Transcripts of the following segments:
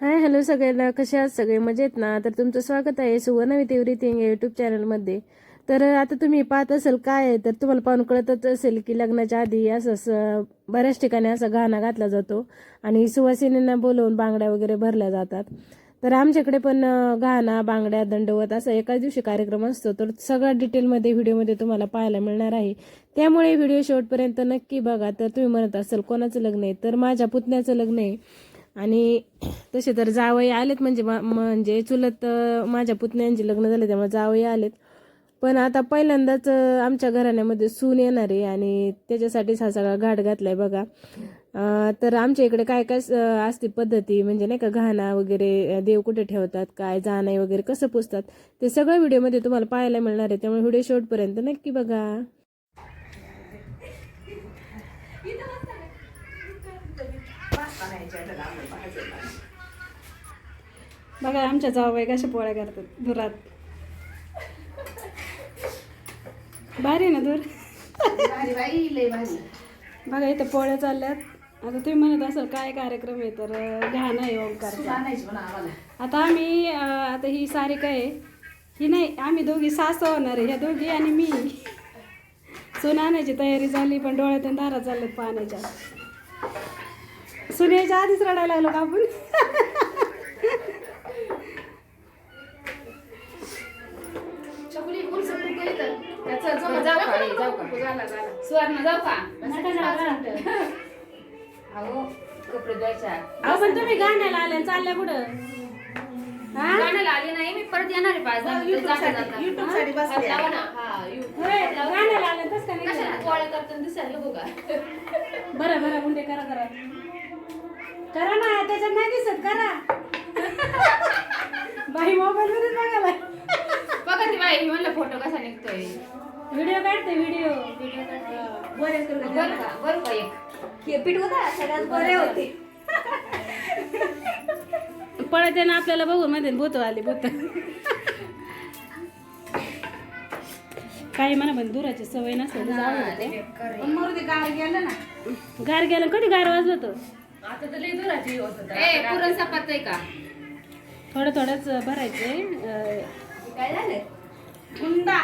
Hi hello सगळ्यांना. कशा आहात सगळे? मजेत ना? तर तुमचं स्वागत आहे सुवर्ण विथ एव्हरीथिंग या चॅनलमध्ये तर आता तुम्ही पाहत असाल काय आहे तर तुम्हाला पाहून कळतच असेल की लग्नाच्या आधी असं असं बऱ्याच ठिकाणी असा गाणं घातला जातो आणि सुवासिनींना बोलवून बांगड्या वगैरे भरल्या जातात. तर आमच्याकडे पण गाणा घाणा बांगड्या दंडवत असा एकाच दिवशी कार्यक्रम असतो. तर सगळा डिटेलमध्ये व्हिडिओमध्ये तुम्हाला पाहायला मिळणार आहे. त्यामुळे व्हिडिओ शेवटपर्यंत नक्की बघा. तर तुम्ही म्हणत असाल कोणाचं लग्न आहे? तर माझ्या पुतण्याचं लग्न आहे. आणि तसे तर जावई आलेत म्हणजे मा- म्हणजे चुलत माझ्या पुतण्यांचे लग्न झाले त्यामुळे जावई आलेत. पण आता पहिल्यांदाच आमच्या घराण्यामध्ये सून येणार आहे आणि त्याच्यासाठीच हा सगळा घाट घातलाय बघा. तर आमच्या इकडे काय काय असते पद्धती? म्हणजे नाही का घाणा वगैरे देव कुठे ठेवतात? काय जाणं वगैरे कसं पुसतात? ते सगळं व्हिडिओमध्ये तुम्हाला पाहायला मिळणार आहे. त्यामुळे व्हिडिओ शेवटपर्यंत नक्की बघा. बघा आमच्या जावबाई कशा पोळ्या करतात. धुरात भारी ना धूर बघा इथं पोळ्या चालल्यात. आता तुम्ही म्हणत असाल काय कार्यक्रम आहे? तर घाणा आहे ओंकारचा आता आम्ही आता ही सारिका आहे? ही नाही आम्ही दोघी सासू होणार आहे. ह्या दोघी आणि मी. सोन आणायची तयारी झाली पण डोळ्यातून दारा चालल्यात पाण्याच्या. सुनेच्या आधीच रडायला लागलो का जाऊ का अहो कपडे द्यायच्या अहो पण तुम्ही गाण्याला आल्या चालल्या कुठं हा? गाण्याला आली नाही मी परत येणार आहे पाच दहा मिनिटं. जाता जाता. हात लावा ना. हा, यू. होय, गाण्याला आल्या तस का नाही कशाला पोळ्या करताना दिसायला बघू का? बरं बरं मुंडे करा करा. करा ना त्याच्यात नाही दिसत करा. बाई मोबाईल मध्येच बघायला. बघा ती बाई म्हणलं फोटो कसा निघतोय. व्हिडिओ काढते व्हिडिओ. बरं का? बरं का एक? बरे होते. पळते ना आपल्याला बघू मध्ये भूत आली भूत. काही म्हणा पण दुराची सवय नसेल होते. गार गेलं कधी गार वाजलं तो आता तर लई दुराची होत होता. ए पुरण सपात आहे का? थोडं थोडंच भरायचंय काय झालं हुंडा.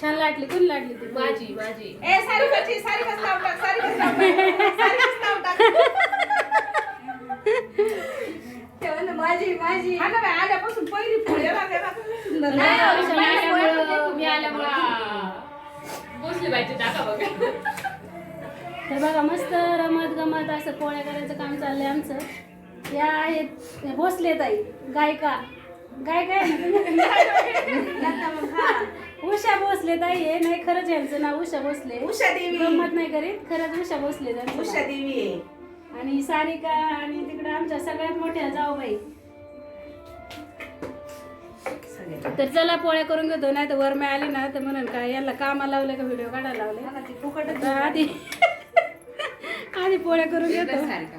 छान लाटली कोण लाटली ती माझी माझी. नाही, मी आल्यामुळं मी आल्यामुळं. बसली बाईची टाका बघा. तर बघा मस्त रमत गमत असं पोळ्या करायचं काम चाललंय आमचं. या आहेत भोसले ताई गायका. तुम्ही? हा. उषा भोसले ताई आहे नाही खरंच यांचं नाव उषा भोसले उषा देवी गंमत नाही करीत खरंच उषा भोसले त्यांचं उषा नाव. देवी आहे आणि सारिका आणि तिकडे आमच्या सगळ्यात मोठ्या जाऊबाई तर चला पोळ्या करून घेतो नाही तर वर मी आली ना तर म्हणून काय यांना कामाला लावलं का व्हिडिओ काढायला लावले आधी आधी पोळ्या करून घेतो सारिका.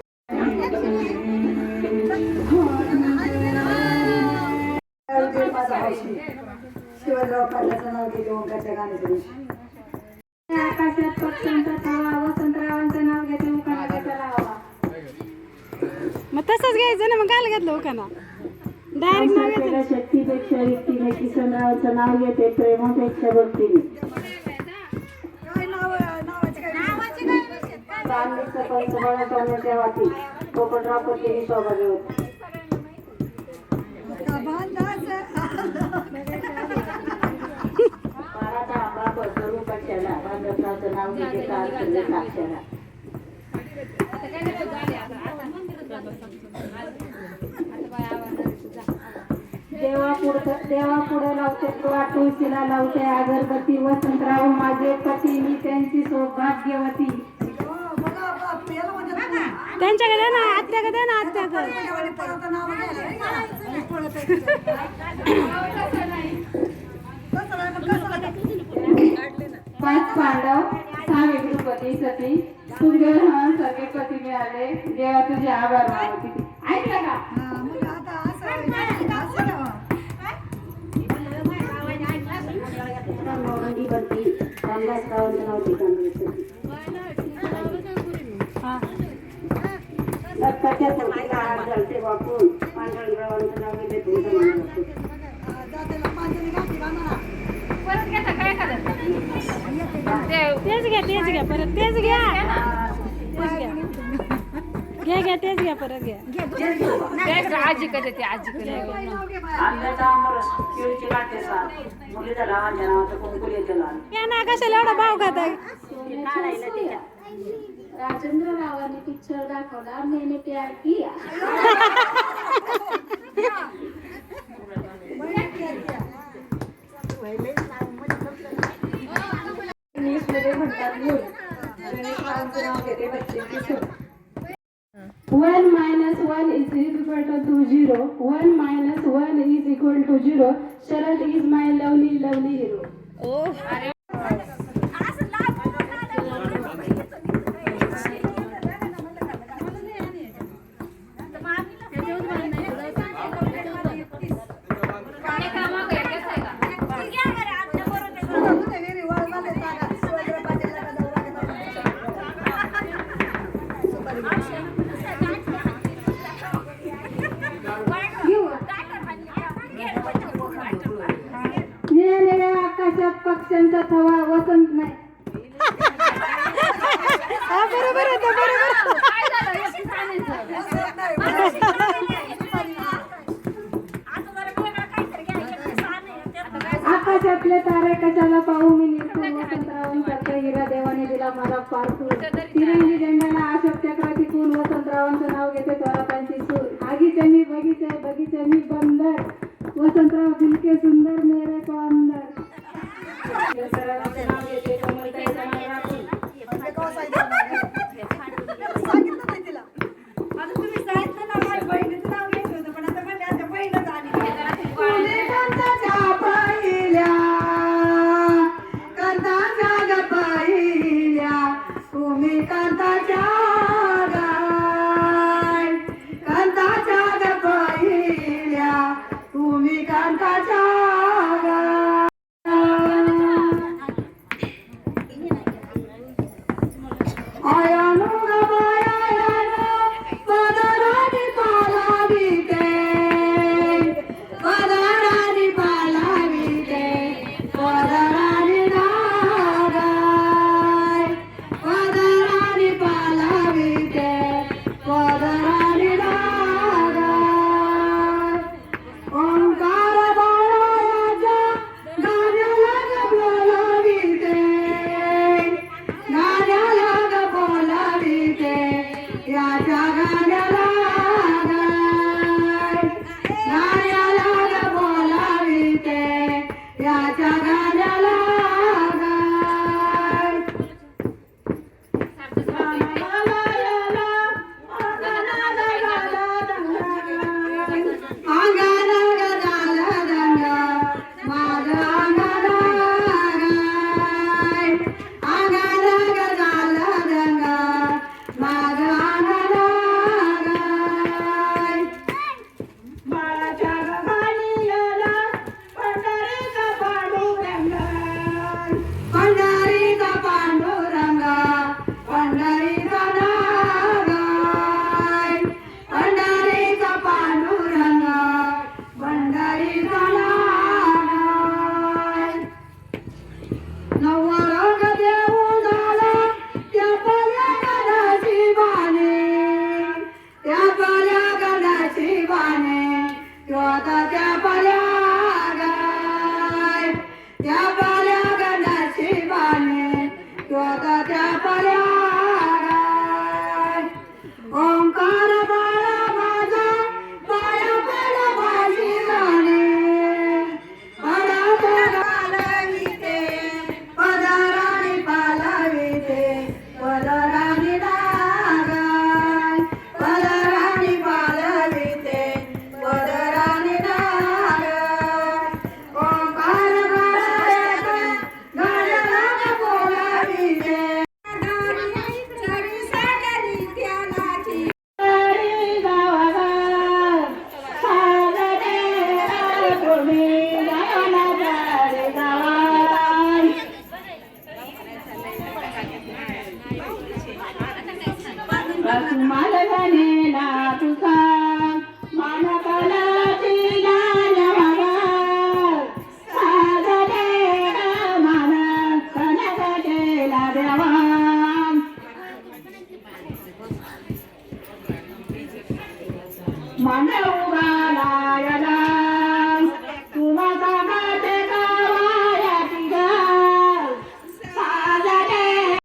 शिवराव पाटलाचं नाव घेते ओंकारच्या गाण्याचं आकाशात पक्ष्यांचा थवा वसंतरावांचं नाव घेते उखाणा लावा मग तसंच घ्यायचं ना मग काय घेतलं उखाणा डायरेक्ट नाव घेतलं शक्तीपेक्षा युक्तीने किसनरावचं नाव घेते प्रेमापेक्षा भक्तीने. सांगलीचं पंचमळा करण्याच्या वाटी पोपटराव कुठेही सहभागी देवा पुढे देवा पुढे लावते किंवा तुळशीला लावते अगरबत्ती वसंतराव माझे पती मी त्यांची सौभाग्यवती. त्यांच्याकडे ना आत्याकडे ना आत्याकडे पाच पांडव सहा विष्णुपती सती तुझे सगळे पती मिळाले देवा तुझे आभार मानते ऐकलं का घालते वापरून पांडुरंगरावांचं नाव घेते तुमचं नाव. परत घेता काय एखादं. ते तेच घ्या तेच घ्या परत तेच घ्या. तेच घ्या घ्या घ्या तेच घ्या परत घ्या. ते आजी कधी ते आजी लाल या ना कशाला एवढा भाव खाताय राजेंद्र रावांनी पिक्चर दाखवला मैंने प्यार किया इंग्लिशमध्ये म्हणतात one minus one is equal to zero one minus one is equal to zero Sharad is my lovely lovely hero निळ्या आकाशात पक्ष्यांचा थवा वसंत नाही. हा बरोबर होतं बरोबर आकाशातले तारे कशाला पाहू मी? हिरा देवाने दिला मला पारखू तिरंगी झेंड्याला अशोक चक्र टिकून वसंतरावांचं नाव घेते स्वरातांची सूर. आगीचे मी बगीचे बगीचे मी बंदर. वसंतराव दिलके सुंदर मेरे को अंदर. नाव घेते Yeah. तो आता